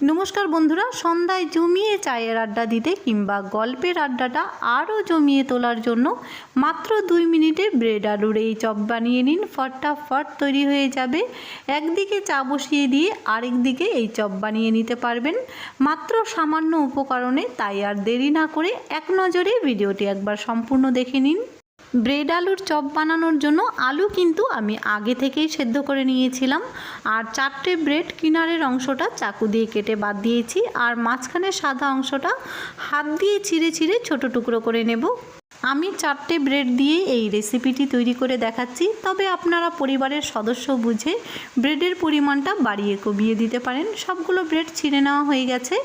নমস্কার বন্ধুরা, সন্ধ্যায় জমিয়ে চায়ের আড্ডা দিতে কিংবা গল্পের আড্ডাটা আরও জমিয়ে তোলার জন্য মাত্র দুই মিনিটে ব্রেড আলুর এই চপ বানিয়ে নিন। ফটাফট তৈরি হয়ে যাবে। একদিকে চা বসিয়ে দিয়ে আরেক দিকে এই চপ বানিয়ে নিতে পারবেন। মাত্র সামান্য উপকরণে, তাই আর দেরি না করে এক নজরে ভিডিওটি একবার সম্পূর্ণ দেখে নিন। ব্রেড আলুর চপ বানানোর জন্য আলু কিন্তু আমি আগে থেকেই সেদ্ধ করে নিয়েছিলাম। আর চারটে ব্রেড কিনারের অংশটা চাকু দিয়ে কেটে বাদ দিয়েছি। আর মাঝখানে সাদা অংশটা হাত দিয়ে ছিঁড়ে ছিঁড়ে ছোট টুকরো করে নেব। আমি চারটে ব্রেড দিয়ে এই রেসিপিটি তৈরি করে দেখাচ্ছি, তবে আপনারা পরিবারের সদস্য বুঝে ব্রেডের পরিমাণটা বাড়িয়ে কমিয়ে দিতে পারেন। সবগুলো ব্রেড ছিঁড়ে নেওয়া হয়ে গেছে।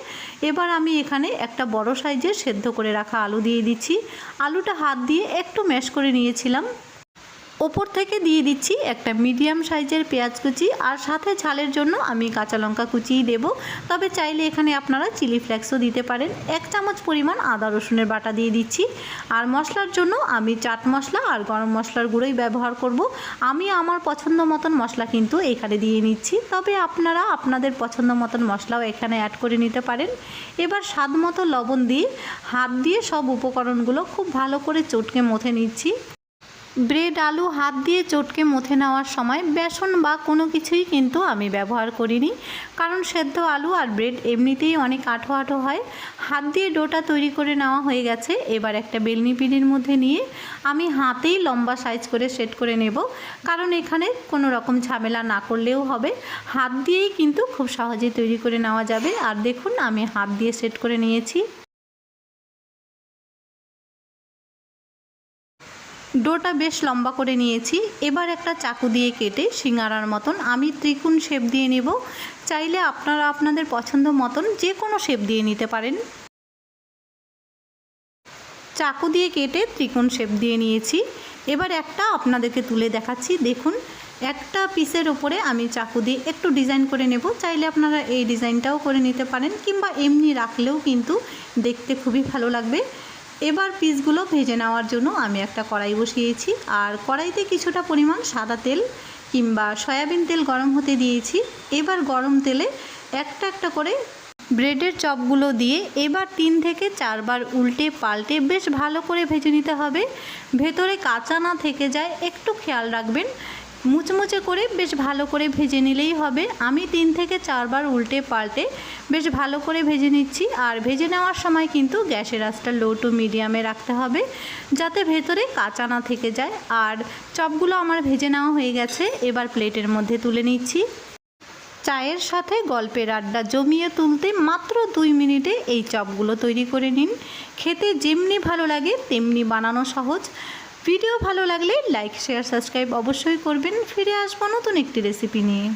এবার আমি এখানে একটা বড় সাইজের সেদ্ধ করে রাখা আলু দিয়ে দিচ্ছি। আলুটা হাত দিয়ে একটু ম্যাশ করে নিয়েছিলাম। ওপর থেকে দিয়ে দিচ্ছি একটা মিডিয়াম সাইজের পেঁয়াজ কুচি আর সাথে ঝালের জন্য আমি কাঁচা লঙ্কা কুচিই দেব। তবে চাইলে এখানে আপনারা চিলি ফ্লেক্সও দিতে পারেন। এক চামচ পরিমাণ আদা রসুনের বাটা দিয়ে দিচ্ছি। আর মশলার জন্য আমি চাট মশলা আর গরম মশলার গুঁড়োই ব্যবহার করব। আমি আমার পছন্দ মতন মশলা কিন্তু এখানে দিয়ে নিচ্ছি। তবে আপনারা আপনাদের পছন্দ মতন মশলাও এখানে অ্যাড করে নিতে পারেন। এবার স্বাদ মতো লবণ দিয়ে হাত দিয়ে সব উপকরণগুলো খুব ভালো করে চটকে মথে নিচ্ছি। ব্রেড, আলু, হাত দিয়ে চটকে মথে নেওয়ার সময় বেসন বা কোনো কিছুই কিন্তু আমি ব্যবহার করিনি। কারণ সেদ্ধ আলু আর ব্রেড এমনিতেই অনেক আঠো আঠো হয়। হাত দিয়ে ডোটা তৈরি করে নেওয়া হয়ে গেছে। এবার একটা বেলনি পিঁড়ির মধ্যে নিয়ে আমি হাতেই লম্বা সাইজ করে সেট করে নেব। কারণ এখানে কোনো রকম ঝামেলা না করলেও হবে। হাত দিয়েই কিন্তু খুব সহজেই তৈরি করে নেওয়া যাবে। আর দেখুন, আমি হাত দিয়ে সেট করে নিয়েছি। ডোটা বেশ লম্বা করে নিয়েছি। এবার একটা চাকু দিয়ে কেটে সিঙ্গারার মতন আমি ত্রিকোণ শেপ দিয়ে নেব। চাইলে আপনারা আপনাদের পছন্দ মতন যে কোনো শেপ দিয়ে নিতে পারেন। চাকু দিয়ে কেটে ত্রিকোণ শেপ দিয়ে নিয়েছি। এবার একটা আপনাদেরকে তুলে দেখাচ্ছি। দেখুন, একটা পিসের ওপরে আমি চাকু দিয়ে একটু ডিজাইন করে নেব। চাইলে আপনারা এই ডিজাইনটাও করে নিতে পারেন, কিংবা এমনি রাখলেও কিন্তু দেখতে খুবই ভালো লাগবে। এবার পিসগুলো ভেজে নেওয়ার জন্য আমি একটা কড়াই বসিয়েছি। আর কড়াইতে কিছুটা পরিমাণ সাদা তেল কিংবা সয়াবিন তেল গরম হতে দিয়েছি। এবার গরম তেলে একটা একটা করে ব্রেডের চপগুলো দিয়ে এবার তিন থেকে চারবার উল্টে পাল্টে বেশ ভালো করে ভেজে নিতে হবে। ভেতরে কাঁচা না থেকে যায়, একটু খেয়াল রাখবেন। মুচমুচে করে বেশ ভালো করে ভেজে নিলেই হবে। আমি তিন থেকে চারবার উল্টে পাল্টে বেশ ভালো করে ভেজে নিচ্ছি। আর ভেজে নেওয়ার সময় কিন্তু গ্যাসের আঁচটা লো টু মিডিয়ামে রাখতে হবে, যাতে ভেতরে কাঁচা না থেকে যায়। আর চপগুলো আমার ভেজে নেওয়া হয়ে গেছে। এবার প্লেটের মধ্যে তুলে নিচ্ছি। চায়ের সাথে গল্পের আড্ডা জমিয়ে তুলতে মাত্র দুই মিনিটে এই চপগুলো তৈরি করে নিন। খেতে যেমনি ভালো লাগে, তেমনি বানানো সহজ। ভিডিও ভালো লাগলে লাইক, শেয়ার, সাবস্ক্রাইব অবশ্যই করবেন। ফিরে আসব নতুন একটি রেসিপি নিয়ে।